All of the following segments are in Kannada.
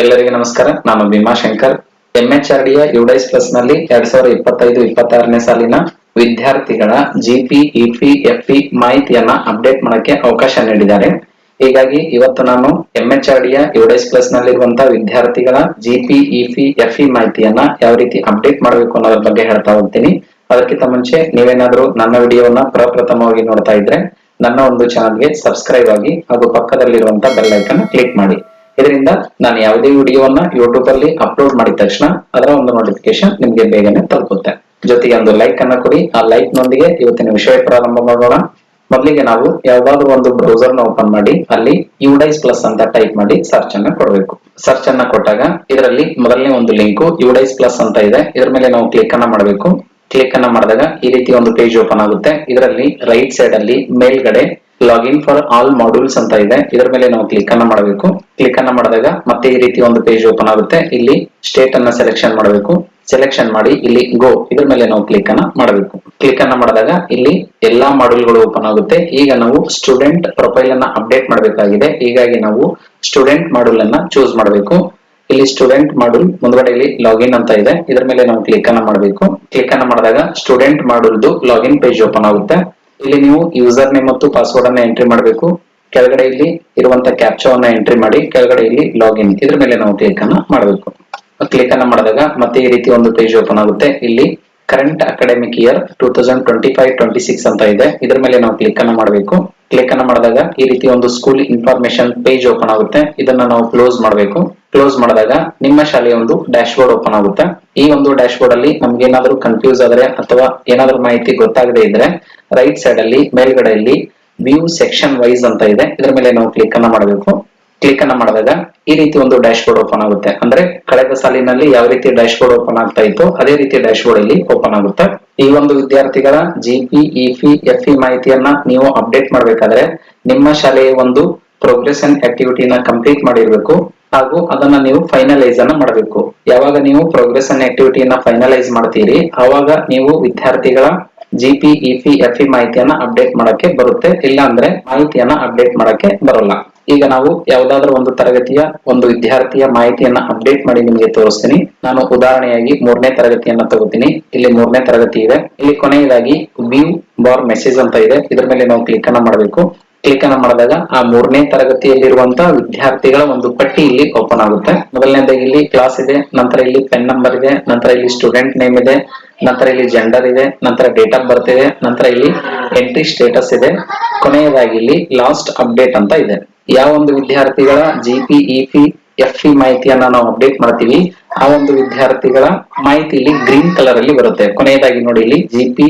ಎಲ್ಲರಿಗೂ ನಮಸ್ಕಾರ. ನಾನು ಭೀಮಾಶಂಕರ್ ಎಂಎಚ್ಆರ್ಡಿಯ ಯುಡೈಸ್ ಪ್ಲಸ್ನಲ್ಲಿ ಎರಡ್ ಸಾವಿರದ ಇಪ್ಪತ್ತೈದು, ಇಪ್ಪತ್ತಾರನೇ ಸಾಲಿನ ವಿದ್ಯಾರ್ಥಿಗಳ ಜಿಪಿ ಇಪಿ ಎಫ್ಇ ಮಾಹಿತಿಯನ್ನ ಅಪ್ಡೇಟ್ ಮಾಡಕ್ಕೆ ಅವಕಾಶ ನೀಡಿದ್ದಾರೆ. ಹೀಗಾಗಿ ಇವತ್ತು ನಾನು ಎಂಎಚ್ಆರ್ಡಿಯ ಯುಡೈಸ್ ಪ್ಲಸ್ ನಲ್ಲಿರುವಂತಹ ವಿದ್ಯಾರ್ಥಿಗಳ ಜಿಪಿ ಇಪಿ ಇ ಮಾಹಿತಿಯನ್ನ ಯಾವ ರೀತಿ ಅಪ್ಡೇಟ್ ಮಾಡಬೇಕು ಅನ್ನೋದ್ರ ಬಗ್ಗೆ ಹೇಳ್ತಾ ಹೋಗ್ತೀನಿ. ಅದಕ್ಕಿಂತ ಮುಂಚೆ ನೀವೇನಾದ್ರೂ ನನ್ನ ವಿಡಿಯೋವನ್ನ ಪ್ರಪ್ರಥಮವಾಗಿ ನೋಡ್ತಾ ಇದ್ರೆ ನನ್ನ ಒಂದು ಚಾನಲ್ಗೆ ಸಬ್ಸ್ಕ್ರೈಬ್ ಆಗಿ ಹಾಗೂ ಪಕ್ಕದಲ್ಲಿರುವಂತಹ ಬೆಲ್ ಐಕನ್ ಕ್ಲಿಕ್ ಮಾಡಿ. ಇದರಿಂದ ನಾನು ಯಾವುದೇ ವಿಡಿಯೋವನ್ನ ಯೂಟ್ಯೂಬ್ ಅಲ್ಲಿ ಅಪ್ಲೋಡ್ ಮಾಡಿದ ತಕ್ಷಣ ಅದರ ಒಂದು ನೋಟಿಫಿಕೇಶನ್ ನಿಮ್ಗೆ ಬೇಗನೆ ತಲುಪುತ್ತೆ. ಜೊತೆಗೆ ಒಂದು ಲೈಕ್ ಅನ್ನ ಕೊಡಿ. ಆ ಲೈಕ್ ನೊಂದಿಗೆ ಇವತ್ತಿನ ವಿಷಯ ಪ್ರಾರಂಭ ಮಾಡೋಣ. ಮೊದಲಿಗೆ ನಾವು ಯಾವ್ದಾದ್ರು ಒಂದು ಬ್ರೌಸರ್ನ ಓಪನ್ ಮಾಡಿ, ಅಲ್ಲಿ ಯುಡೈಸ್ ಪ್ಲಸ್ ಅಂತ ಟೈಪ್ ಮಾಡಿ ಸರ್ಚ್ ಅನ್ನ ಕೊಡಬೇಕು. ಸರ್ಚ್ ಅನ್ನ ಕೊಟ್ಟಾಗ ಇದರಲ್ಲಿ ಮೊದಲನೇ ಒಂದು ಲಿಂಕ್ ಯುಡೈಸ್ ಪ್ಲಸ್ ಅಂತ ಇದೆ. ಇದರ ಮೇಲೆ ನಾವು ಕ್ಲಿಕ್ ಅನ್ನ ಮಾಡಬೇಕು. ಕ್ಲಿಕ್ ಅನ್ನ ಮಾಡಿದಾಗ ಈ ರೀತಿ ಒಂದು ಪೇಜ್ ಓಪನ್ ಆಗುತ್ತೆ. ಇದರಲ್ಲಿ ರೈಟ್ ಸೈಡ್ ಅಲ್ಲಿ ಮೇಲ್ಗಡೆ ಲಾಗಿನ್ ಫಾರ್ ಆಲ್ ಮಾಡ್ಯೂಲ್ಸ್ ಅಂತ ಇದೆ. ಇದರ ಮೇಲೆ ನಾವು ಕ್ಲಿಕ್ ಅನ್ನ ಮಾಡಬೇಕು. ಕ್ಲಿಕ್ ಅನ್ನ ಮಾಡಿದಾಗ ಮತ್ತೆ ಈ ರೀತಿ ಒಂದು ಪೇಜ್ ಓಪನ್ ಆಗುತ್ತೆ. ಇಲ್ಲಿ ಸ್ಟೇಟ್ ಅನ್ನ ಸೆಲೆಕ್ಷನ್ ಮಾಡಬೇಕು. ಸೆಲೆಕ್ಷನ್ ಮಾಡಿ ಇಲ್ಲಿ ಗೋ ಇದರ ಮೇಲೆ ನಾವು ಕ್ಲಿಕ್ ಅನ್ನ ಮಾಡಬೇಕು. ಕ್ಲಿಕ್ ಅನ್ನ ಮಾಡಿದಾಗ ಇಲ್ಲಿ ಎಲ್ಲಾ ಮಾಡ್ಯೂಲ್ಗಳು ಓಪನ್ ಆಗುತ್ತೆ. ಈಗ ನಾವು ಸ್ಟೂಡೆಂಟ್ ಪ್ರೊಫೈಲ್ ಅನ್ನ ಅಪ್ಡೇಟ್ ಮಾಡಬೇಕಾಗಿದೆ. ಹೀಗಾಗಿ ನಾವು ಸ್ಟೂಡೆಂಟ್ ಮಾಡ್ಯೂಲ್ ಅನ್ನ ಚೂಸ್ ಮಾಡಬೇಕು. ಇಲ್ಲಿ ಸ್ಟೂಡೆಂಟ್ ಮಾಡ್ಯೂಲ್ ಮುಂದ್ಗಡೆ ಇಲ್ಲಿ ಲಾಗಿನ್ ಅಂತ ಇದೆ. ಇದರ ಮೇಲೆ ನಾವು ಕ್ಲಿಕ್ ಅನ್ನ ಮಾಡಬೇಕು. ಕ್ಲಿಕ್ ಅನ್ನ ಮಾಡಿದಾಗ ಸ್ಟೂಡೆಂಟ್ ಮಾಡ್ಯೂಲ್ದು ಲಾಗಿನ್ ಪೇಜ್ ಓಪನ್ ಆಗುತ್ತೆ. ಇಲ್ಲಿ ನೀವು ಯೂಸರ್ ನೇಮ್ ಮತ್ತು ಪಾಸ್ವರ್ಡ್ ಅನ್ನ ಎಂಟ್ರಿ ಮಾಡಬೇಕು. ಕೆಳಗಡೆ ಇಲ್ಲಿ ಇರುವಂತ ಕ್ಯಾಪ್ಚಾವನ್ನ ಎಂಟ್ರಿ ಮಾಡಿ, ಕೆಳಗಡೆ ಇಲ್ಲಿ ಲಾಗಿನ್ ಇದ್ರ ಮೇಲೆ ನಾವು ಕ್ಲಿಕ್ ಅನ್ನ ಮಾಡಬೇಕು. ಕ್ಲಿಕ್ ಅನ್ನ ಮಾಡಿದಾಗ ಮತ್ತೆ ಈ ರೀತಿ ಒಂದು ಪೇಜ್ ಓಪನ್ ಆಗುತ್ತೆ. ಇಲ್ಲಿ current academic year two thousand twenty five twenty six ಅಂತ ಇದೆ. ಇದ್ರ ಮೇಲೆ ನಾವು ಕ್ಲಿಕ್ ಅನ್ನ ಮಾಡಬೇಕು. ಕ್ಲಿಕ್ ಅನ್ನ ಮಾಡಿದಾಗ ಈ ರೀತಿ ಒಂದು ಸ್ಕೂಲ್ ಇನ್ಫಾರ್ಮೇಶನ್ ಪೇಜ್ ಓಪನ್ ಆಗುತ್ತೆ. ಇದನ್ನ ನಾವು ಕ್ಲೋಸ್ ಮಾಡಬೇಕು. ಕ್ಲೋಸ್ ಮಾಡಿದಾಗ ನಿಮ್ಮ ಶಾಲೆಯ ಒಂದು ಡ್ಯಾಶ್ ಬೋರ್ಡ್ ಓಪನ್ ಆಗುತ್ತೆ. ಈ ಒಂದು ಡ್ಯಾಶ್ ಬೋರ್ಡ್ ಅಲ್ಲಿ ನಮ್ಗೆ ಏನಾದ್ರು ಕನ್ಫ್ಯೂಸ್ ಆದ್ರೆ ಅಥವಾ ಏನಾದ್ರು ಮಾಹಿತಿ ಗೊತ್ತಾಗದೆ ಇದ್ರೆ ರೈಟ್ ಸೈಡ್ ಅಲ್ಲಿ ಮೇಲ್ಗಡೆಯಲ್ಲಿ ವ್ಯೂ ಸೆಕ್ಷನ್ ವೈಸ್ ಅಂತ ಇದೆ. ಇದರ ಮೇಲೆ ನಾವು ಕ್ಲಿಕ್ ಅನ್ನ ಮಾಡಬೇಕು. ಕ್ಲಿಕ್ ಅನ್ನ ಮಾಡಿದಾಗ ಈ ರೀತಿ ಒಂದು ಡ್ಯಾಶ್ ಬೋರ್ಡ್ ಓಪನ್ ಆಗುತ್ತೆ. ಅಂದ್ರೆ ಕಳೆದ ಸಾಲಿನಲ್ಲಿ ಯಾವ ರೀತಿ ಡ್ಯಾಶ್ ಬೋರ್ಡ್ ಓಪನ್ ಆಗ್ತಾ ಇತ್ತು, ಅದೇ ರೀತಿ ಡ್ಯಾಶ್ ಬೋರ್ಡ್ ಇಲ್ಲಿ ಓಪನ್ ಆಗುತ್ತೆ. ಈ ಒಂದು ವಿದ್ಯಾರ್ಥಿಗಳ ಜಿಪಿ ಇಫಿ ಎಫ್ಇ ಮಾಹಿತಿಯನ್ನ ನೀವು ಅಪ್ಡೇಟ್ ಮಾಡಬೇಕಾದ್ರೆ ನಿಮ್ಮ ಶಾಲೆಯ ಒಂದು ಪ್ರೋಗ್ರೆಷನ್ ಆಕ್ಟಿವಿಟಿನ ಕಂಪ್ಲೀಟ್ ಮಾಡಿರ್ಬೇಕು. ಹಾಗೂ ಅದನ್ನ ನೀವು ಫೈನಲೈಸ್ ಅನ್ನ ಮಾಡಬೇಕು. ಯಾವಾಗ ನೀವು ಪ್ರೋಗ್ರೆಷನ್ ಆಕ್ಟಿವಿಟಿಯನ್ನ ಫೈನಲೈಸ್ ಮಾಡ್ತೀರಿ ಅವಾಗ ನೀವು ವಿದ್ಯಾರ್ಥಿಗಳ ಜಿಪಿ ಇಪಿ ಇ ಮಾಹಿತಿಯನ್ನ ಅಪ್ಡೇಟ್ ಮಾಡಕ್ಕೆ ಬರುತ್ತೆ. ಇಲ್ಲ ಅಂದ್ರೆ ಮಾಹಿತಿಯನ್ನ ಅಪ್ಡೇಟ್ ಮಾಡಕ್ಕೆ ಬರೋಲ್ಲ. ಈಗ ನಾವು ಯಾವ್ದಾದ್ರು ಒಂದು ತರಗತಿಯ ಒಂದು ವಿದ್ಯಾರ್ಥಿಯ ಮಾಹಿತಿಯನ್ನ ಅಪ್ಡೇಟ್ ಮಾಡಿ ನಿಮಗೆ ತೋರಿಸ್ತೀನಿ. ನಾನು ಉದಾಹರಣೆಯಾಗಿ ಮೂರನೇ ತರಗತಿಯನ್ನ ತಗೋತೀನಿ. ಇಲ್ಲಿ ಮೂರನೇ ತರಗತಿ ಇದೆ. ಇಲ್ಲಿ ಕೊನೆಯದಾಗಿ ವ್ಯೂ ಬಾರ್ ಮೆಸೇಜ್ ಅಂತ ಇದೆ. ಇದ್ರ ಮೇಲೆ ನಾವು ಕ್ಲಿಕ್ ಅನ್ನ ಮಾಡಬೇಕು. ಕ್ಲಿಕ್ ಅನ್ನ ಮಾಡಿದಾಗ ಆ ಮೂರನೇ ತರಗತಿಯಲ್ಲಿರುವಂತಹ ವಿದ್ಯಾರ್ಥಿಗಳ ಒಂದು ಪಟ್ಟಿ ಇಲ್ಲಿ ಓಪನ್ ಆಗುತ್ತೆ. ಮೊದಲನೇದಾಗಿ ಇಲ್ಲಿ ಕ್ಲಾಸ್ ಇದೆ, ನಂತರ ಇಲ್ಲಿ ಪೆನ್ ನಂಬರ್ ಇದೆ, ನಂತರ ಇಲ್ಲಿ ಸ್ಟೂಡೆಂಟ್ ನೇಮ್ ಇದೆ, ನಂತರ ಇಲ್ಲಿ ಜೆಂಡರ್ ಇದೆ, ನಂತರ ಡೇಟ್ ಆಫ್ ಬರ್ತ್ ಇದೆ, ನಂತರ ಇಲ್ಲಿ ಎಂಟ್ರಿ ಸ್ಟೇಟಸ್ ಇದೆ. ಕೊನೆಯದಾಗಿ ಇಲ್ಲಿ ಲಾಸ್ಟ್ ಅಪ್ಡೇಟ್ ಅಂತ ಇದೆ. ಯಾವ ಒಂದು ವಿದ್ಯಾರ್ಥಿಗಳ ಜಿಪಿ ಇಪಿ ಎಫ್ಇ ಮಾಹಿತಿಯನ್ನ ನಾವು ಅಪ್ಡೇಟ್ ಮಾಡ್ತೀವಿ. ಆ ಒಂದು ವಿದ್ಯಾರ್ಥಿಗಳ ಮಾಹಿತಿ ಇಲ್ಲಿ ಗ್ರೀನ್ ಕಲರ್ ಅಲ್ಲಿ ಬರುತ್ತೆ. ಕೊನೆಯದಾಗಿ ನೋಡಿ ಇಲ್ಲಿ ಜಿಪಿ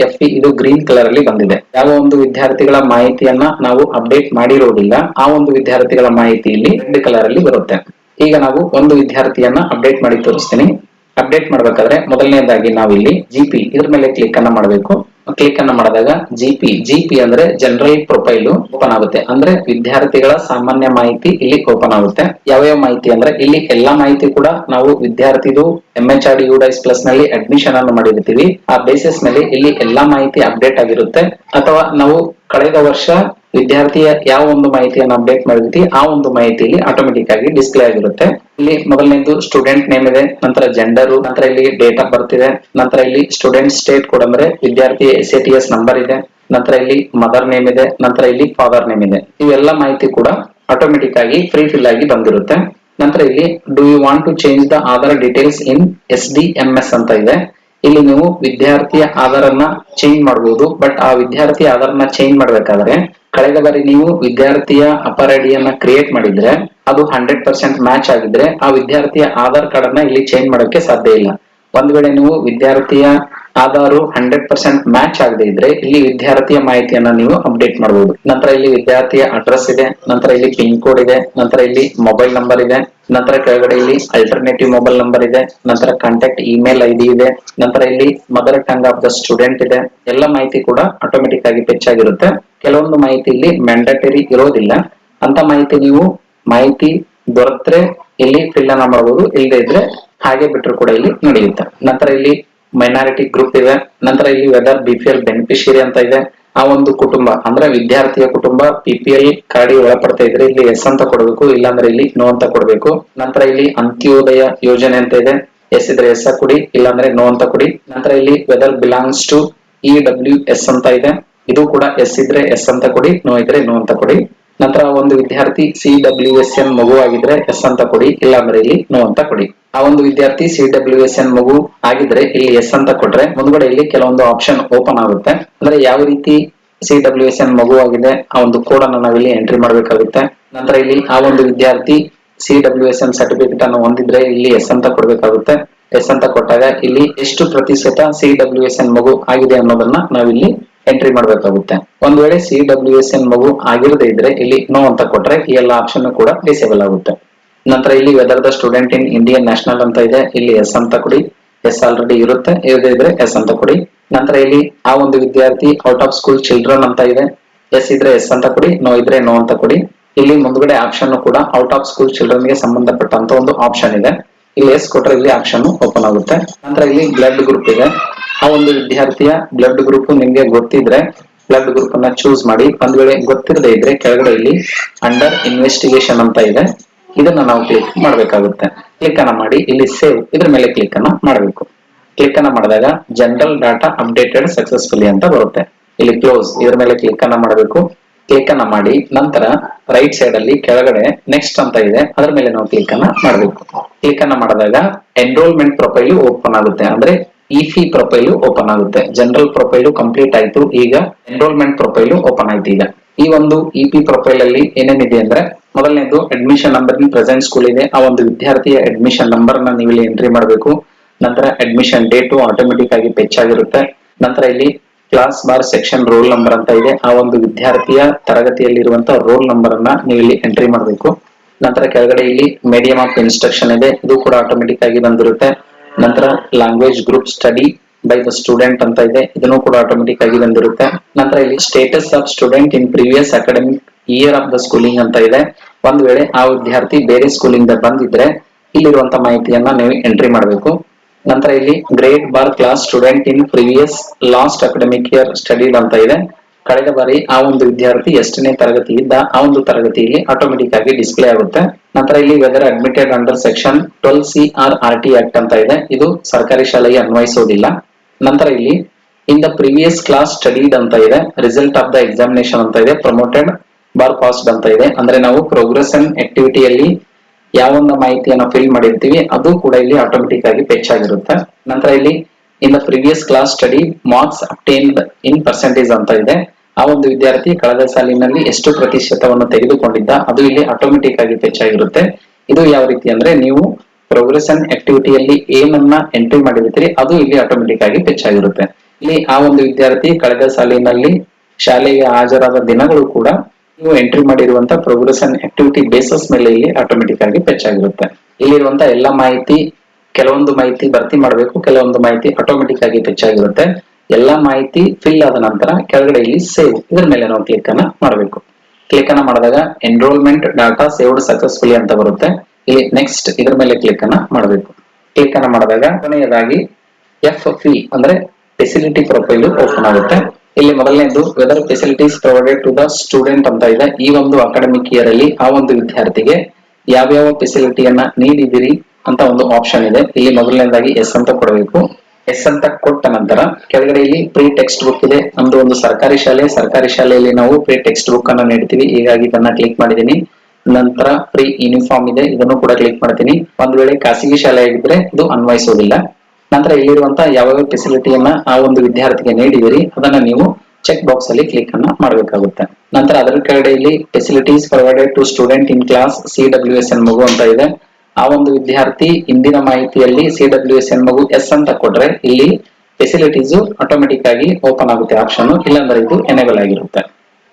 ಎಫ್ ಸಿ ಇದು ಗ್ರೀನ್ ಕಲರ್ ಅಲ್ಲಿ ಬಂದಿದೆ. ಯಾವ ಒಂದು ವಿದ್ಯಾರ್ಥಿಗಳ ಮಾಹಿತಿಯನ್ನ ನಾವು ಅಪ್ಡೇಟ್ ಮಾಡಿರೋದಿಲ್ಲ, ಆ ಒಂದು ವಿದ್ಯಾರ್ಥಿಗಳ ಮಾಹಿತಿ ಇಲ್ಲಿ ರೆಡ್ ಕಲರ್ ಅಲ್ಲಿ ಬರುತ್ತೆ. ಈಗ ನಾವು ಒಂದು ವಿದ್ಯಾರ್ಥಿಯನ್ನ ಅಪ್ಡೇಟ್ ಮಾಡಿ ತೋರಿಸ್ತೀನಿ. ಅಪ್ಡೇಟ್ ಮಾಡ್ಬೇಕಾದ್ರೆ ಮೊದಲನೇದಾಗಿ ನಾವು ಇಲ್ಲಿ ಜಿಪಿ ಇದ್ರ ಮೇಲೆ ಕ್ಲಿಕ್ ಅನ್ನ ಮಾಡಬೇಕು. ಕ್ಲಿಕ್ ಅನ್ನ ಮಾಡಿದಾಗ ಜಿಪಿ ಜಿಪಿ ಅಂದ್ರೆ ಜನರಲ್ ಪ್ರೊಫೈಲ್ ಓಪನ್ ಆಗುತ್ತೆ. ಅಂದ್ರೆ ವಿದ್ಯಾರ್ಥಿಗಳ ಸಾಮಾನ್ಯ ಮಾಹಿತಿ ಇಲ್ಲಿ ಓಪನ್ ಆಗುತ್ತೆ. ಯಾವ ಯಾವ ಮಾಹಿತಿ ಅಂದ್ರೆ ಇಲ್ಲಿ ಎಲ್ಲಾ ಮಾಹಿತಿ ಕೂಡ ನಾವು ವಿದ್ಯಾರ್ಥಿದು M H R D UDISE ಪ್ಲಸ್ನಲ್ಲಿ admission ಅನ್ನು ಮಾಡಿರ್ತೀವಿ. ಆ ಬೇಸಿಸ್ ಮೇಲೆ ಇಲ್ಲಿ ಎಲ್ಲಾ ಮಾಹಿತಿ ಅಪ್ಡೇಟ್ ಆಗಿರುತ್ತೆ. ಅಥವಾ ನಾವು ಕಳೆದ ವರ್ಷ ವಿದ್ಯಾರ್ಥಿಯ ಯಾವ ಒಂದು ಮಾಹಿತಿಯನ್ನು ಅಪ್ಡೇಟ್ ಮಾಡಿರ್ತೀವಿ, ಆ ಒಂದು ಮಾಹಿತಿಯಲ್ಲಿ ಆಟೋಮೆಟಿಕ್ ಆಗಿ ಡಿಸ್ಪ್ಲೇ ಆಗಿರುತ್ತೆ. ಇಲ್ಲಿ ಮೊದಲನೇದು ಸ್ಟೂಡೆಂಟ್ ನೇಮ್ ಇದೆ, ನಂತರ ಜೆಂಡರ್ ನಂತರ ಇಲ್ಲಿ ಡೇಟ್ ಆಫ್ ಬರ್ತ್ ಇದೆ, ನಂತರ ಇಲ್ಲಿ ಸ್ಟೂಡೆಂಟ್ ಸ್ಟೇಟ್ ಕೂಡ ಅಂದ್ರೆ ವಿದ್ಯಾರ್ಥಿ S A T S number ಇದೆ, ನಂತರ ಇಲ್ಲಿ ಮದರ್ ನೇಮ್ ಇದೆ, ನಂತರ ಇಲ್ಲಿ ಫಾದರ್ ನೇಮ್ ಇದೆ. ಇವೆಲ್ಲ ಮಾಹಿತಿ ಕೂಡ ಆಟೋಮೆಟಿಕ್ ಆಗಿ ಫ್ರೀ ಫಿಲ್ ಆಗಿ ಬಂದಿರುತ್ತೆ. ನಂತರ ಇಲ್ಲಿ do you want to change the Aadhaar details in S D M S ಅಂತ ಇದೆ. ಇಲ್ಲಿ ನೀವು ವಿದ್ಯಾರ್ಥಿಯ ಆಧಾರನ್ನ ಚೇಂಜ್ ಮಾಡಬಹುದು ಬಟ್ ಆ ವಿದ್ಯಾರ್ಥಿ ಆಧಾರನ ಚೇಂಜ್ ಮಾಡಬೇಕಾದ್ರೆ, ಕಳೆದ ಬಾರಿ ನೀವು ವಿದ್ಯಾರ್ಥಿಯ ಅಪರ್ ಐಡಿಯನ್ನ ಕ್ರಿಯೇಟ್ ಮಾಡಿದ್ರೆ, ಅದು ಹಂಡ್ರೆಡ್ ಪರ್ಸೆಂಟ್ ಮ್ಯಾಚ್ ಆಗಿದ್ರೆ ಆ ವಿದ್ಯಾರ್ಥಿಯ ಆಧಾರ್ ಕಾರ್ಡ್ ಅನ್ನ ಇಲ್ಲಿ ಚೇಂಜ್ ಮಾಡೋಕೆ ಸಾಧ್ಯ ಇಲ್ಲ. ಒಂದ್ ವೇಳೆ ನೀವು ವಿದ್ಯಾರ್ಥಿಯ ಆಧಾರು ಹಂಡ್ರೆಡ್ ಪರ್ಸೆಂಟ್ ಮ್ಯಾಚ್ ಆಗದೆ ಇದ್ರೆ ಇಲ್ಲಿ ವಿದ್ಯಾರ್ಥಿಯ ಮಾಹಿತಿಯನ್ನ ನೀವು ಅಪ್ಡೇಟ್ ಮಾಡಬಹುದು ನಂತರ ಇಲ್ಲಿ ವಿದ್ಯಾರ್ಥಿಯ ಅಡ್ರೆಸ್ ಇದೆ, ನಂತರ ಇಲ್ಲಿ ಪಿನ್ ಕೋಡ್ ಇದೆ, ನಂತರ ಇಲ್ಲಿ ಮೊಬೈಲ್ ನಂಬರ್ ಇದೆ, ನಂತರ ಕೆಳಗಡೆ ಇಲ್ಲಿ ಅಲ್ಟರ್ನೇಟಿವ್ ಮೊಬೈಲ್ ನಂಬರ್ ಇದೆ, ನಂತರ ಕಾಂಟ್ಯಾಕ್ಟ್ ಇಮೇಲ್ ಐ ಇದೆ, ನಂತರ ಇಲ್ಲಿ mother tongue of the student ಇದೆ. ಎಲ್ಲ ಮಾಹಿತಿ ಕೂಡ ಆಟೋಮೆಟಿಕ್ ಆಗಿ ಪೆಚ್ ಆಗಿರುತ್ತೆ. ಕೆಲವೊಂದು ಮಾಹಿತಿ ಇಲ್ಲಿ ಮ್ಯಾಂಡೇಟರಿ ಇರೋದಿಲ್ಲ. ಅಂತ ಮಾಹಿತಿ ನೀವು ಮಾಹಿತಿ ದೊರೆತ್ರೆ ಇಲ್ಲಿ ಫಿಲ್ ಅನ್ನ ಮಾಡಬಹುದು ಇಲ್ಲದೆ ಇದ್ರೆ ಹಾಗೆ ಬಿಟ್ಟರು ಕೂಡ ಇಲ್ಲಿ ನಡೆಯುತ್ತೆ. ನಂತರ ಇಲ್ಲಿ ಮೈನಾರಿಟಿ ಗ್ರೂಪ್ ಇದೆ ನಂತರ ಇಲ್ಲಿ whether B P L beneficiary ಅಂತ ಇದೆ. ಆ ಒಂದು ಕುಟುಂಬ, ಅಂದ್ರೆ ವಿದ್ಯಾರ್ಥಿಯ ಕುಟುಂಬ ಪಿಪಿಎಲ್ ಕಾರ್ಡಿಗೆ ಒಳಪಡ್ತಾ ಇದ್ರೆ ಇಲ್ಲಿ ಎಸ್ ಅಂತ ಕೊಡಬೇಕು, ಇಲ್ಲಾಂದ್ರೆ ಇಲ್ಲಿ ನೋ ಅಂತ ಕೊಡಬೇಕು. ನಂತರ ಇಲ್ಲಿ ಅಂತ್ಯೋದಯ ಯೋಜನೆ ಅಂತ ಇದೆ. ಎಸ್ ಇದ್ರೆ ಎಸ್ ಕೊಡಿ, ಇಲ್ಲಾಂದ್ರೆ ನೋ ಅಂತ ಕೊಡಿ. ನಂತರ ಇಲ್ಲಿ whether belongs to E W S ಅಂತ ಇದೆ. ಇದು ಕೂಡ ಎಸ್ ಇದ್ರೆ ಎಸ್ ಅಂತ ಕೊಡಿ ನೋ ಇದ್ರೆ ನೋ ಅಂತ ಕೊಡಿ. ನಂತರ ಒಂದು ವಿದ್ಯಾರ್ಥಿ ಸಿ ಡಬ್ಲ್ಯೂ ಎಸ್ ಎನ್ ಮಗುವಾಗಿದ್ರೆ ಎಸ್ ಅಂತ ಕೊಡಿ, ಇಲ್ಲಾಂದ್ರೆ ಇಲ್ಲಿ ನೋ ಅಂತ ಕೊಡಿ. ಆ ಒಂದು ವಿದ್ಯಾರ್ಥಿ ಸಿ ಡಬ್ಲ್ಯೂ ಎಸ್ ಎನ್ ಮಗು ಆಗಿದ್ರೆ ಇಲ್ಲಿ ಎಸ್ ಅಂತ ಕೊಟ್ರೆ ಮುಂದ್ಗಡೆ ಇಲ್ಲಿ ಕೆಲವೊಂದು ಆಪ್ಷನ್ ಓಪನ್ ಆಗುತ್ತೆ. ಅಂದ್ರೆ ಯಾವ ರೀತಿ ಸಿ ಡಬ್ಲ್ಯೂ ಎಸ್ ಎನ್ ಮಗು ಆಗಿದೆ, ಆ ಒಂದು ಕೋಡ್ ಅನ್ನು ನಾವಿಲ್ಲಿ ಎಂಟ್ರಿ ಮಾಡಬೇಕಾಗುತ್ತೆ. ನಂತರ ಇಲ್ಲಿ ಆ ಒಂದು ವಿದ್ಯಾರ್ಥಿ C W S N certificate ಅನ್ನು ಹೊಂದಿದ್ರೆ ಇಲ್ಲಿ ಎಸ್ ಅಂತ ಕೊಡಬೇಕಾಗುತ್ತೆ. ಎಸ್ ಅಂತ ಕೊಟ್ಟಾಗ ಇಲ್ಲಿ ಎಷ್ಟು ಪ್ರತಿಶತ ಸಿ ಡಬ್ಲ್ಯೂ ಎಸ್ ಎನ್ ಮಗು ಆಗಿದೆ ಅನ್ನೋದನ್ನ ನಾವಿಲ್ಲಿ ಎಂಟ್ರಿ ಮಾಡಬೇಕಾಗುತ್ತೆ. ಒಂದ್ ವೇಳೆ ಸಿ ಡಬ್ಲ್ಯೂ ಎಸ್ ಎನ್ ಮಗು ಆಗಿರದೇ ಇದ್ರೆ ಇಲ್ಲಿ ನೋ ಅಂತ ಕೊಟ್ರೆ ಈ ಎಲ್ಲ ಆಪ್ಷನ್ ಕೂಡ ಡಿಸೇಬಲ್ ಆಗುತ್ತೆ. ನಂತರ ಇಲ್ಲಿ whether the student in Indian national ಅಂತ ಇದೆ. ಇಲ್ಲಿ ಎಸ್ ಅಂತ ಕೊಡಿ. ಎಸ್ ಆಲ್ರೆಡಿ ಇರುತ್ತೆ. ಇದ್ರೆ ಎಸ್ ಅಂತ ಕೊಡಿ. ನಂತರ ಇಲ್ಲಿ ಆ ಒಂದು ವಿದ್ಯಾರ್ಥಿ ಔಟ್ ಆಫ್ ಸ್ಕೂಲ್ ಚಿಲ್ಡ್ರನ್ ಅಂತ ಇದೆ. ಎಸ್ ಇದ್ರೆ ಎಸ್ ಅಂತ ಕೊಡಿ. ನೋ ಇದ್ರೆ ನೋ ಅಂತ ಕೊಡಿ. ಇಲ್ಲಿ ಮುಂದ್ಗಡೆ ಆಪ್ಷನ್ ಕೂಡ ಔಟ್ ಆಫ್ ಸ್ಕೂಲ್ ಚಿಲ್ಡ್ರನ್ಗೆ ಸಂಬಂಧಪಟ್ಟಂತ ಒಂದು ಆಪ್ಷನ್ ಇದೆ. ಇಲ್ಲಿ ಎಸ್ ಕೊಟ್ರೆ ಇಲ್ಲಿ ಆಪ್ಷನ್ ಓಪನ್ ಆಗುತ್ತೆ. ನಂತರ ಇಲ್ಲಿ ಬ್ಲಡ್ ಗ್ರೂಪ್ ಇದೆ. ಆ ಒಂದು ವಿದ್ಯಾರ್ಥಿಯ ಬ್ಲಡ್ ಗ್ರೂಪ್ ನಿಮ್ಗೆ ಗೊತ್ತಿದ್ರೆ ಬ್ಲಡ್ ಗ್ರೂಪ್ ಅನ್ನ ಚೂಸ್ ಮಾಡಿ. ಒಂದ್ ವೇಳೆ ಗೊತ್ತಿರದೇ ಇದ್ರೆ ಕೆಳಗಡೆ ಇಲ್ಲಿ ಅಂಡರ್ ಇನ್ವೆಸ್ಟಿಗೇಷನ್ ಅಂತ ಇದೆ. ಇದನ್ನ ನಾವು ಕ್ಲಿಕ್ ಮಾಡಬೇಕಾಗುತ್ತೆ. ಕ್ಲಿಕ್ ಅನ್ನ ಮಾಡಿ, ಇಲ್ಲಿ ಸೇವ್ ಇದ್ರ ಮೇಲೆ ಕ್ಲಿಕ್ ಅನ್ನ ಮಾಡಬೇಕು. ಕ್ಲಿಕ್ ಅನ್ನ ಮಾಡಿದಾಗ ಜನರಲ್ ಡಾಟಾ ಅಪ್ಡೇಟೆಡ್ ಸಕ್ಸಸ್ಫುಲಿ ಅಂತ ಬರುತ್ತೆ. ಇಲ್ಲಿ ಕ್ಲೋಸ್ ಇದ್ರ ಮೇಲೆ ಕ್ಲಿಕ್ ಅನ್ನ ಮಾಡಬೇಕು. ಕ್ಲಿಕ್ ಅನ್ನ ಮಾಡಿ, ನಂತರ ರೈಟ್ ಸೈಡ್ ಅಲ್ಲಿ ಕೆಳಗಡೆ ನೆಕ್ಸ್ಟ್ ಅಂತ ಇದೆ, ಅದ್ರ ಮೇಲೆ ನಾವು ಕ್ಲಿಕ್ ಅನ್ನ ಮಾಡಬೇಕು. ಕ್ಲಿಕ್ ಅನ್ನ ಮಾಡಿದಾಗ ಎನ್ರೋಲ್ಮೆಂಟ್ ಪ್ರೊಫೈಲ್ ಓಪನ್ ಆಗುತ್ತೆ. ಅಂದ್ರೆ ಇಫಿ ಪ್ರೊಫೈಲು ಓಪನ್ ಆಗುತ್ತೆ. ಜನರಲ್ ಪ್ರೊಫೈಲು ಕಂಪ್ಲೀಟ್ ಆಯ್ತು. ಈಗ ಎನ್ರೋಲ್ಮೆಂಟ್ ಪ್ರೊಫೈಲು ಓಪನ್ ಆಯ್ತು ಈಗ. ಈ ಒಂದು ಇಪಿ ಪ್ರೊಫೈಲ್ ಅಲ್ಲಿ ಏನೇನಿದೆ ಅಂದ್ರೆ ಮೊದಲನೇದು ಅಡ್ಮಿಷನ್ ನಂಬರ್ ಪ್ರೆಸೆಂಟ್ ಸ್ಕೂಲ್ ಇದೆ. ಆ ಒಂದು ವಿದ್ಯಾರ್ಥಿಯ ಅಡ್ಮಿಷನ್ ನಂಬರ್ನ ನೀವು ಇಲ್ಲಿ ಎಂಟ್ರಿ ಮಾಡಬೇಕು. ನಂತರ ಅಡ್ಮಿಷನ್ ಡೇಟು ಆಟೋಮೆಟಿಕ್ ಆಗಿ ಪೆಚ್ ಆಗಿರುತ್ತೆ. ನಂತರ ಇಲ್ಲಿ class bar section roll number ಅಂತ ಇದೆ. ಆ ಒಂದು ವಿದ್ಯಾರ್ಥಿಯ ತರಗತಿಯಲ್ಲಿರುವಂತಹ ರೋಲ್ ನಂಬರ್ ಅನ್ನ ನೀವು ಇಲ್ಲಿ ಎಂಟ್ರಿ ಮಾಡಬೇಕು. ನಂತರ ಕೆಳಗಡೆ ಇಲ್ಲಿ ಮೀಡಿಯಂ ಆಫ್ ಇನ್ಸ್ಟ್ರಕ್ಷನ್ ಇದೆ. ಇದು ಕೂಡ ಆಟೋಮೆಟಿಕ್ ಆಗಿ ಬಂದಿರುತ್ತೆ. ನಂತರ language group study by the student ಅಂತ ಇದೆ. ಇದನ್ನು ಕೂಡ ಆಟೋಮೆಟಿಕ್ ಆಗಿ ಬಂದಿರುತ್ತೆ. ನಂತರ ಇಲ್ಲಿ status of student in previous academic year of the schooling ಅಂತ ಇದೆ. ಒಂದ್ ವೇಳೆ ಆ ವಿದ್ಯಾರ್ಥಿ ಬೇರೆ ಸ್ಕೂಲಿಂದ ಬಂದಿದ್ರೆ ಇಲ್ಲಿರುವಂತ ಮಾಹಿತಿಯನ್ನ ನೀವು ಎಂಟ್ರಿ ಮಾಡಬೇಕು. ನಂತರ ಇಲ್ಲಿ grade bar class student in previous last academic year studied ಅಂತ ಇದೆ. ಕಳೆದ ಬಾರಿ ಆ ಒಂದು ವಿದ್ಯಾರ್ಥಿ ಎಷ್ಟನೇ ತರಗತಿ ಇದ್ದ ಆ ಒಂದು ತರಗತಿಯಲ್ಲಿ ಆಟೋಮೆಟಿಕ್ ಆಗಿ ಡಿಸ್ಪ್ಲೇ ಆಗುತ್ತೆ. ನಂತರ ಇಲ್ಲಿ whether admitted under section twelve C R R T act ಅಂತ ಇದೆ. ಇದು ಸರ್ಕಾರಿ ಶಾಲೆಗೆ ಅನ್ವಯಿಸೋದಿಲ್ಲ. ನಂತರ ಇಲ್ಲಿ in the previous class studied ಅಂತ ಇದೆ ರಿಸಲ್ಟ್ ಆಫ್ ದ ಎಕ್ಸಾಮಿನೇಷನ್ ಅಂತ ಇದೆ ಪ್ರಮೋಟೆಡ್ ಬಾರ್ ಪಾಸ್ಡ್ ಅಂತ ಇದೆ. ಅಂದ್ರೆ ನಾವು ಪ್ರೋಗ್ರೆಸ್ ಅಂಡ್ ಆಕ್ಟಿವಿಟಿಯಲ್ಲಿ ಯಾವ ಒಂದು ಮಾಹಿತಿಯನ್ನು ಫಿಲ್ ಮಾಡಿರ್ತೀವಿ, ಅದು ಕೂಡ ಇಲ್ಲಿ ಆಟೋಮೆಟಿಕ್ ಆಗಿ ಪೆಚ್ ಆಗಿರುತ್ತೆ. ನಂತರ ಇಲ್ಲಿ in the previous class study marks obtained in percentage ಅಂತ ಇದೆ. ಆ ಒಂದು ವಿದ್ಯಾರ್ಥಿ ಕಳೆದ ಸಾಲಿನಲ್ಲಿ ಎಷ್ಟು ಪ್ರತಿಶತವನ್ನು ತೆಗೆದುಕೊಂಡಿದ್ದ, ಅದು ಇಲ್ಲಿ ಆಟೋಮೆಟಿಕ್ ಆಗಿ ಪೆಚ್ ಆಗಿರುತ್ತೆ. ಇದು ಯಾವ ರೀತಿ ಅಂದ್ರೆ ನೀವು ಪ್ರೋಗ್ರೆಷನ್ ಆಕ್ಟಿವಿಟಿಯಲ್ಲಿ ಏನನ್ನ ಎಂಟ್ರಿ ಮಾಡಿರ್ತೀರಿ, ಅದು ಇಲ್ಲಿ ಆಟೋಮೆಟಿಕ್ ಆಗಿ ಪೆಚ್ ಆಗಿರುತ್ತೆ. ಇಲ್ಲಿ ಆ ಒಂದು ವಿದ್ಯಾರ್ಥಿ ಕಳೆದ ಸಾಲಿನಲ್ಲಿ ಶಾಲೆಗೆ ಹಾಜರಾದ ದಿನಗಳು ಕೂಡ ನೀವು ಎಂಟ್ರಿ ಮಾಡಿರುವಂತ ಅಂಡ್ ಆಕ್ಟಿವಿಟಿ ಬೇಸಸ್ ಮೇಲೆ ಇಲ್ಲಿ ಆಟೋಮೆಟಿಕ್ ಆಗಿ ಪೆಚ್ ಆಗಿರುತ್ತೆ. ಇಲ್ಲಿರುವಂತ ಎಲ್ಲ ಮಾಹಿತಿ, ಕೆಲವೊಂದು ಮಾಹಿತಿ ಭರ್ತಿ ಮಾಡಬೇಕು, ಕೆಲವೊಂದು ಮಾಹಿತಿ ಆಟೋಮೆಟಿಕ್ ಆಗಿ ಪೆಚ್ ಆಗಿರುತ್ತೆ. ಎಲ್ಲಾ ಮಾಹಿತಿ ಫಿಲ್ ಆದ ನಂತರ ಕೆಳಗಡೆ ಇಲ್ಲಿ ಸೇವ್ ಇದ್ರ ಮೇಲೆ ನಾವು ಕ್ಲಿಕ್ ಅನ್ನ ಮಾಡಬೇಕು. ಕ್ಲಿಕ್ ಅನ್ನ ಮಾಡಿದಾಗ ಎನ್ರೋಲ್ಮೆಂಟ್ ಡಾಟಾ ಸೇವ್ಡ್ ಸಕ್ಸಸ್ಫುಲಿ ಅಂತ ಬರುತ್ತೆ. ಇಲ್ಲಿ ನೆಕ್ಸ್ಟ್ ಇದರ ಮೇಲೆ ಕ್ಲಿಕ್ ಅನ್ನ ಮಾಡಬೇಕು. ಕ್ಲಿಕ್ ಅನ್ನ ಮಾಡಿದಾಗ ಕೊನೆಯದಾಗಿ ಎಫ್ ಪಿ ಅಂದ್ರೆ ಫೆಸಿಲಿಟಿ ಪ್ರೊಫೈಲ್ ಓಪನ್ ಆಗುತ್ತೆ. ಇಲ್ಲಿ ಮೊದಲನೇದು whether facilities provided to the student ಅಂತ ಇದೆ. ಈ ಒಂದು ಅಕಾಡೆಮಿಕ್ ಇಯರ್ ಅಲ್ಲಿ ಆ ಒಂದು ವಿದ್ಯಾರ್ಥಿಗೆ ಯಾವ್ಯಾವ ಫೆಸಿಲಿಟಿಯನ್ನ ನೀಡಿದಿರಿ ಅಂತ ಒಂದು ಆಪ್ಷನ್ ಇದೆ. ಇಲ್ಲಿ ಮೊದಲನೇದಾಗಿ ಎಸ್ ಅಂತ ಕೊಡಬೇಕು. ಎಸ್ ಅಂತ ಕೊಟ್ಟ ನಂತರ ಕೆಳಗಡೆ ಇಲ್ಲಿ ಪ್ರೀ ಟೆಕ್ಸ್ಟ್ ಬುಕ್ ಇದೆ. ನಮ್ದು ಒಂದು ಸರ್ಕಾರಿ ಶಾಲೆ. ಸರ್ಕಾರಿ ಶಾಲೆಯಲ್ಲಿ ನಾವು ಪ್ರೀ ಟೆಕ್ಸ್ಟ್ ಬುಕ್ ಅನ್ನ ನೀಡ್ತೀವಿ. ಹೀಗಾಗಿ ಇದನ್ನ ಕ್ಲಿಕ್ ಮಾಡಿದೀನಿ ನಂತರ ಫ್ರೀ ಯೂನಿಫಾರ್ಮ್ ಇದೆ. ಇದನ್ನು ಕೂಡ ಕ್ಲಿಕ್ ಮಾಡ್ತೀನಿ. ಒಂದ್ ವೇಳೆ ಖಾಸಗಿ ಶಾಲೆ ಆಗಿದ್ರೆ ಇದು ಅನ್ವಯಿಸೋದಿಲ್ಲ. ನಂತರ ಇಲ್ಲಿರುವಂತ ಯಾವ ಫೆಸಿಲಿಟಿಯನ್ನ ಆ ಒಂದು ವಿದ್ಯಾರ್ಥಿಗೆ ನೀಡಿದಿರಿ, ಅದನ್ನ ನೀವು ಚೆಕ್ ಬಾಕ್ಸ್ ಅಲ್ಲಿ ಕ್ಲಿಕ್ ಅನ್ನ ಮಾಡಬೇಕಾಗುತ್ತೆ. ನಂತರ ಅದರ ಕೆಳಗಡೆ ಇಲ್ಲಿ facilities provided to student in class C W S N ಮಗು ಅಂತ ಇದೆ. ಆ ಒಂದು ವಿದ್ಯಾರ್ಥಿ ಇಂದಿನ ಮಾಹಿತಿಯಲ್ಲಿ ಸಿ ಡಬ್ಲ್ಯೂ ಎಸ್ ಎನ್ ಮಗು ಎಸ್ ಅಂತ ಕೊಟ್ರೆ ಇಲ್ಲಿ ಫೆಸಿಲಿಟೀಸ್ ಆಟೋಮೆಟಿಕ್ ಆಗಿ ಓಪನ್ ಆಗುತ್ತೆ ಆಪ್ಷನ್ ಇಲ್ಲಾಂದ್ರೆ ಇದು ಎನೇಬಲ್ ಆಗಿರುತ್ತೆ.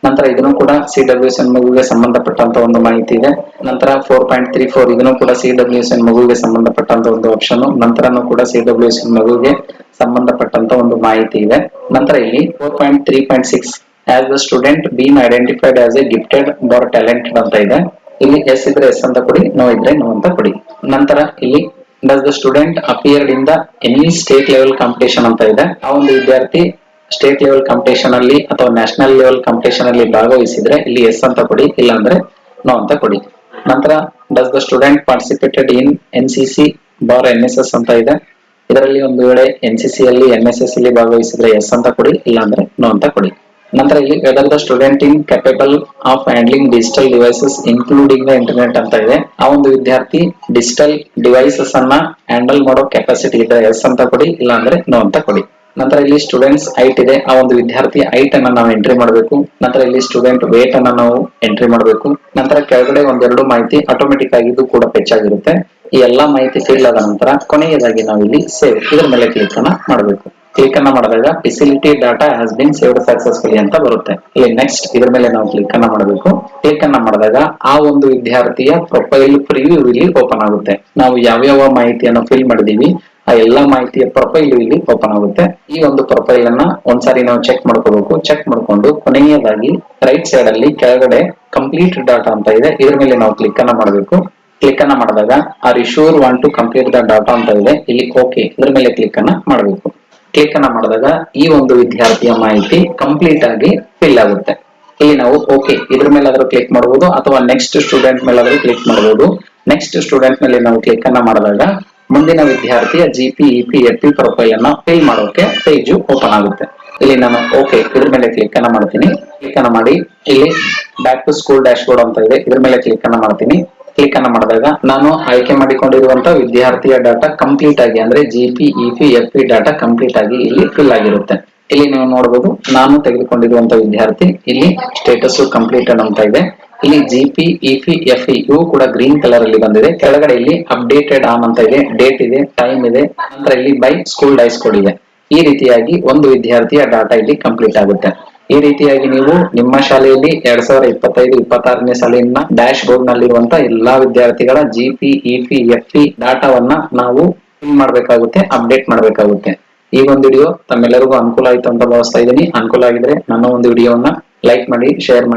ನಂತರ ಇದನ್ನು ಕೂಡ ಸಿ ಡಬ್ಲ್ಯೂ ಎಸ್ ಎನ್ ಮಗುವಿಗೆ ಸಂಬಂಧಪಟ್ಟಂತ ಒಂದು ಮಾಹಿತಿ ಇದೆ. ನಂತರ ಫೋರ್ ಪಾಯಿಂಟ್ ತ್ರೀ ಫೋರ್ ಇದನ್ನು ಕೂಡ ಸಿ ಡಬ್ಲ್ಯೂ ಎಸ್ ಎನ್ ಮಗುವಿಗೆ ಸಂಬಂಧಪಟ್ಟಂತ ಒಂದು ಆಪ್ಷನ್ ನಂತರನೂ ಕೂಡ ಸಿ ಡಬ್ಲ್ಯೂ ಎಸ್ ಎನ್ ಮಗುವಿಗೆ ಸಂಬಂಧಪಟ್ಟಂತ ಒಂದು ಮಾಹಿತಿ ಇದೆ. ನಂತರ ಇಲ್ಲಿ four point three point six as the student been identified as a gifted bar talented ಅಂತ ಇದೆ. ಇಲ್ಲಿ ಎಸ್ ಇದ್ರೆ ಎಸ್ ಅಂತ ಕೊಡಿ ನೋ ಇದ್ರೆ ನೋ ಅಂತ ಕೊಡಿ. ನಂತರ ಇಲ್ಲಿ does the student appeared in the any state level competition ಅಂತ ಇದೆ. ಆ ಒಂದು ವಿದ್ಯಾರ್ಥಿ ಸ್ಟೇಟ್ ಲೆವೆಲ್ ಕಾಂಪಿಟೇಷನ್ ಅಲ್ಲಿ ಅಥವಾ ನ್ಯಾಷನಲ್ ಲೆವೆಲ್ ಕಾಂಪಿಟೇಷನ್ ಅಲ್ಲಿ ಭಾಗವಹಿಸಿದ್ರೆ ಇಲ್ಲಿ ಎಸ್ ಅಂತ ಕೊಡಿ, ಇಲ್ಲಾಂದ್ರೆ ನೋ ಅಂತ ಕೊಡಿ. ನಂತರ does the student participated in N C C bar N S S ಅಂತ ಇದೆ. ಇದರಲ್ಲಿ ಒಂದು ವೇಳೆ ಎನ್ ಸಿ ಸಿ ಅಲ್ಲಿ ಎನ್ ಎಸ್ ಎಸ್ ಅಲ್ಲಿ ಭಾಗವಹಿಸಿದ್ರೆ ಎಸ್ ಅಂತ ಕೊಡಿ, ಇಲ್ಲಾಂದ್ರೆ ನೋ ಅಂತ ಕೊಡಿ. ನಂತರ ಇಲ್ಲಿ whether the student in capable of handling digital devices including the internet ಅಂತ ಇದೆ. ಆ ಒಂದು ವಿದ್ಯಾರ್ಥಿ ಡಿಜಿಟಲ್ ಡಿವೈಸಸ್ ಅನ್ನ ಹ್ಯಾಂಡಲ್ ಮಾಡೋ ಕೆಪಾಸಿಟಿ ಇದೆ. ಎಸ್ ಅಂತ ಕೊಡಿ ಇಲ್ಲ ಅಂದ್ರೆ ನೋ ಅಂತ ಕೊಡಿ. ನಂತರ ಇಲ್ಲಿ ಸ್ಟೂಡೆಂಟ್ಸ್ ಹೈಟ್ ಇದೆ. ಆ ಒಂದು ವಿದ್ಯಾರ್ಥಿ ಹೈಟ್ ಅನ್ನ ನಾವು ಎಂಟ್ರಿ ಮಾಡಬೇಕು. ನಂತರ ಇಲ್ಲಿ ಸ್ಟೂಡೆಂಟ್ ವೇಟ್ ಅನ್ನ ನಾವು ಎಂಟ್ರಿ ಮಾಡಬೇಕು. ನಂತರ ಕೆಳಗಡೆ ಒಂದೆರಡು ಮಾಹಿತಿ ಆಟೋಮೆಟಿಕ್ ಆಗಿ ಇದು ಕೂಡ ಪೆಚ್ಚಾಗಿರುತ್ತೆ ಈ ಎಲ್ಲಾ ಮಾಹಿತಿ ಫಿಲ್ ಆದ ನಂತರ ಕೊನೆಯದಾಗಿ ನಾವು ಇಲ್ಲಿ ಸೇವ್ ಇದ್ರ ಮೇಲೆ ಕ್ಲಿಕ್ ಅನ್ನ ಮಾಡಬೇಕು. ಕ್ಲಿಕ್ ಅನ್ನ ಮಾಡಿದಾಗ facility data has been saved successfully ಅಂತ ಬರುತ್ತೆ. ಇಲ್ಲಿ ನೆಕ್ಸ್ಟ್ ಇದ್ರ ಮೇಲೆ ನಾವು ಕ್ಲಿಕ್ ಅನ್ನ ಮಾಡಬೇಕು. ಕ್ಲಿಕ್ ಅನ್ನ ಮಾಡಿದಾಗ ಆ ಒಂದು ವಿದ್ಯಾರ್ಥಿಯ ಪ್ರೊಫೈಲ್ ಪ್ರಿವ್ಯೂ ಇಲ್ಲಿ ಓಪನ್ ಆಗುತ್ತೆ. ನಾವು ಯಾವ್ಯಾವ ಮಾಹಿತಿಯನ್ನು ಫಿಲ್ ಮಾಡಿದೀವಿ ಆ ಎಲ್ಲಾ ಮಾಹಿತಿಯ ಪ್ರೊಫೈಲ್ ಇಲ್ಲಿ ಓಪನ್ ಆಗುತ್ತೆ. ಈ ಒಂದು ಪ್ರೊಫೈಲ್ ಅನ್ನ ಒಂದ್ಸಾರಿ ನಾವು ಚೆಕ್ ಮಾಡ್ಕೋಬೇಕು. ಚೆಕ್ ಮಾಡ್ಕೊಂಡು ಕೊನೆಯದಾಗಿ ರೈಟ್ ಸೈಡ್ ಅಲ್ಲಿ ಕೆಳಗಡೆ ಕಂಪ್ಲೀಟ್ ಡಾಟಾ ಅಂತ ಇದೆ. ಇದ್ರ ಮೇಲೆ ನಾವು ಕ್ಲಿಕ್ ಅನ್ನ ಮಾಡಬೇಕು. ಕ್ಲಿಕ್ ಅನ್ನ ಮಾಡಿದಾಗ are you sure want to complete the data ಅಂತ ಇದೆ. ಇಲ್ಲಿ ಓಕೆ ಇದ್ರ ಮೇಲೆ ಕ್ಲಿಕ್ ಅನ್ನ ಮಾಡಬೇಕು. ಕ್ಲಿಕ್ ಅನ್ನ ಮಾಡಿದಾಗ ಈ ಒಂದು ವಿದ್ಯಾರ್ಥಿಯ ಮಾಹಿತಿ ಕಂಪ್ಲೀಟ್ ಆಗಿ ಫಿಲ್ ಆಗುತ್ತೆ. ಇಲ್ಲಿ ನಾವು ಓಕೆ ಇದ್ರ ಮೇಲಾದ್ರೂ ಕ್ಲಿಕ್ ಮಾಡಬಹುದು ಅಥವಾ ನೆಕ್ಸ್ಟ್ ಸ್ಟೂಡೆಂಟ್ ಮೇಲಾದ್ರೂ ಕ್ಲಿಕ್ ಮಾಡಬಹುದು ನೆಕ್ಸ್ಟ್ ಸ್ಟೂಡೆಂಟ್ ಮೇಲೆ ನಾವು ಕ್ಲಿಕ್ ಅನ್ನ ಮಾಡಿದಾಗ ಮುಂದಿನ ವಿದ್ಯಾರ್ಥಿಯ G P E P F P profile ಅನ್ನ ಫಿಲ್ ಮಾಡೋಕೆ ಪೇಜ್ ಓಪನ್ ಆಗುತ್ತೆ. ಇಲ್ಲಿ ನಾನು ಓಕೆ ಇದ್ರ ಮೇಲೆ ಕ್ಲಿಕ್ ಅನ್ನ ಮಾಡ್ತೀನಿ. ಕ್ಲಿಕ್ ಅನ್ನ ಮಾಡಿ, ಇಲ್ಲಿ back to school dashboard ಅಂತ ಇದೆ. ಇದ್ರ ಮೇಲೆ ಕ್ಲಿಕ್ ಅನ್ನ ಮಾಡ್ತೀನಿ. ಕ್ಲಿಕ್ ಅನ್ನ ಮಾಡಿದಾಗ ನಾನು ಆಯ್ಕೆ ಮಾಡಿಕೊಂಡಿರುವಂತಹ ವಿದ್ಯಾರ್ಥಿಯ ಡಾಟಾ ಕಂಪ್ಲೀಟ್ ಆಗಿ, ಅಂದ್ರೆ G P E F P data complete ಆಗಿ ಇಲ್ಲಿ ಫಿಲ್ ಆಗಿರುತ್ತೆ. ಇಲ್ಲಿ ನೀವು ನೋಡಬಹುದು ನಾನು ತೆಗೆದುಕೊಂಡಿರುವಂತಹ ವಿದ್ಯಾರ್ಥಿ ಇಲ್ಲಿ ಸ್ಟೇಟಸ್ ಕಂಪ್ಲೀಟ್ ಅಂತ ಇದೆ. ಇಲ್ಲಿ G P E F E ಇವು ಕೂಡ ಗ್ರೀನ್ ಕಲರ್ ಅಲ್ಲಿ ಬಂದಿದೆ. ಕೆಳಗಡೆ ಇಲ್ಲಿ ಅಪ್ಡೇಟೆಡ್ ಆನ್ ಅಂತ ಇದೆ ಡೇಟ್ ಇದೆ ಟೈಮ್ ಇದೆ, ನಂತರ ಇಲ್ಲಿ ಬೈ ಸ್ಕೂಲ್ ಡೈಸ್ ಕೋಡ್ ಇದೆ. ಈ ರೀತಿಯಾಗಿ ಒಂದು ವಿದ್ಯಾರ್ಥಿಯ ಡಾಟಾ ಇಲ್ಲಿ ಕಂಪ್ಲೀಟ್ ಆಗುತ್ತೆ. ಈ ರೀತಿಯಾಗಿ ನೀವು ನಿಮ್ಮ ಶಾಲೆಯಲ್ಲಿ ಎರಡ್ ಸಾವಿರದ ಇಪ್ಪತ್ತೈದು, ಇಪ್ಪತ್ತಾರನೇ ಸಾಲಿನ ಡ್ಯಾಶ್ ಬೋರ್ಡ್ ನಲ್ಲಿರುವಂತಹ ಎಲ್ಲಾ ವಿದ್ಯಾರ್ಥಿಗಳ ಜಿಪಿ ಇಪಿ ಎಫ್ ಪಿ ಡಾಟಾವನ್ನ ನಾವು ಮಾಡಬೇಕಾಗುತ್ತೆ, ಅಪ್ಡೇಟ್ ಮಾಡಬೇಕಾಗುತ್ತೆ. ಈ ಒಂದು ವಿಡಿಯೋ ತಮ್ಮೆಲ್ಲರಿಗೂ ಅನುಕೂಲ ಆಯ್ತು ಅಂತ ಭಾವಿಸ್ತಾ ಇದ್ದೀನಿ. ಅನುಕೂಲ ಆಗಿದ್ರೆ ನನ್ನ ಒಂದು ವಿಡಿಯೋವನ್ನ ಲೈಕ್ ಮಾಡಿ ಶೇರ್ ಮಾಡಿ.